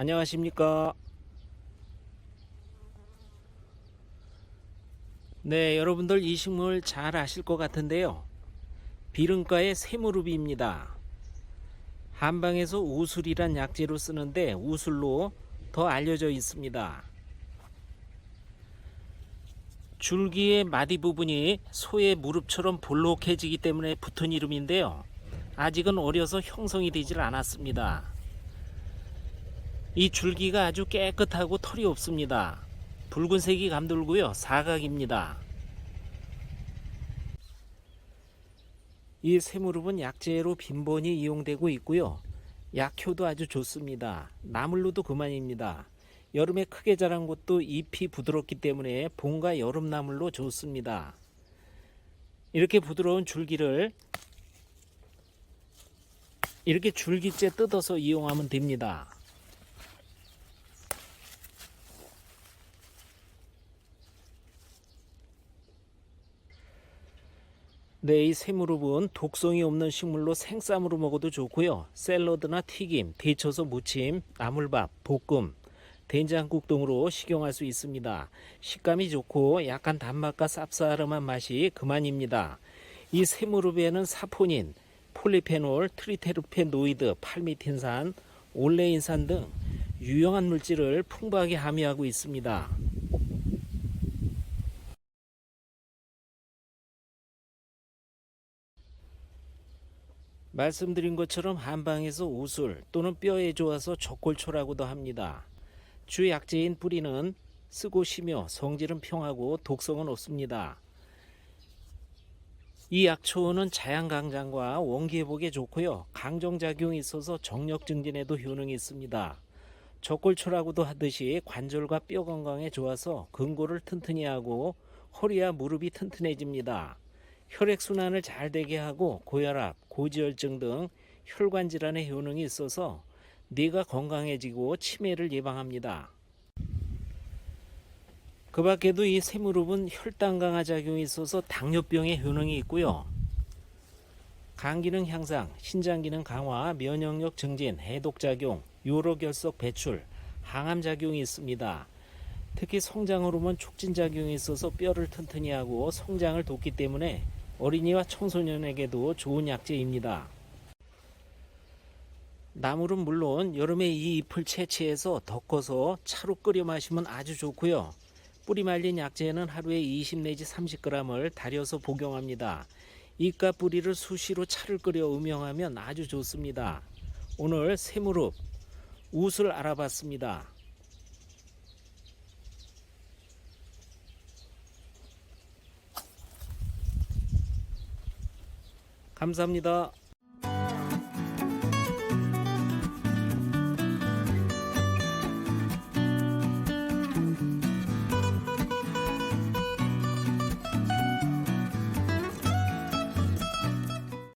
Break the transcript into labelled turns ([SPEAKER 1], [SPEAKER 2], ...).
[SPEAKER 1] 안녕하십니까. 네, 여러분들 이 식물 잘 아실 것 같은데요. 비름가의 새무릎입니다. 한방에서 우술이란 약재로 쓰는데 우술로 더 알려져 있습니다. 줄기의 마디 부분이 소의 무릎처럼 볼록해지기 때문에 붙은 이름인데요. 아직은 어려서 형성이 되질 않았습니다. 이 줄기가 아주 깨끗하고 털이 없습니다. 붉은색이 감돌고요. 사각입니다. 이 새무릎은 약재로 빈번히 이용되고 있고요. 약효도 아주 좋습니다. 나물로도 그만입니다. 여름에 크게 자란 것도 잎이 부드럽기 때문에 봄과 여름 나물로 좋습니다. 이렇게 부드러운 줄기를 이렇게 줄기째 뜯어서 이용하면 됩니다. 네, 이 새무릎은 독성이 없는 식물로 생쌈으로 먹어도 좋고요. 샐러드나 튀김, 데쳐서 무침, 나물밥, 볶음, 된장국 등으로 식용할 수 있습니다. 식감이 좋고 약간 단맛과 쌉싸름한 맛이 그만입니다. 이 새무릎에는 사포닌, 폴리페놀, 트리테르페노이드, 팔미틴산, 올레인산 등 유용한 물질을 풍부하게 함유하고 있습니다. 말씀드린 것처럼 한방에서 우술 또는 뼈에 좋아서 적골초라고도 합니다. 주 약재인 뿌리는 쓰고 쉬며 성질은 평하고 독성은 없습니다. 이 약초는 자양강장과 원기회복에 좋고요. 강정작용이 있어서 정력 증진에도 효능이 있습니다. 적골초라고도 하듯이 관절과 뼈 건강에 좋아서 근골을 튼튼히 하고 허리와 무릎이 튼튼해집니다. 혈액순환을 잘 되게 하고 고혈압, 고지혈증 등 혈관 질환에 효능이 있어서 뇌가 건강해지고 치매를 예방합니다. 그 밖에도 이 새무릎은 혈당 강화 작용이 있어서 당뇨병에 효능이 있고요. 간 기능 향상, 신장 기능 강화, 면역력 증진, 해독 작용, 요로 결석 배출, 항암 작용이 있습니다. 특히 성장 호르몬 촉진 작용이 있어서 뼈를 튼튼히 하고 성장을 돕기 때문에 어린이와 청소년에게도 좋은 약재입니다. 나물은 물론 여름에 이 잎을 채취해서 덮어서 차로 끓여 마시면 아주 좋고요. 뿌리 말린 약재는 하루에 20 내지 30g을 달여서 복용합니다. 잎과 뿌리를 수시로 차를 끓여 음용하면 아주 좋습니다. 오늘 새무릎 웃을 알아봤습니다. 감사합니다.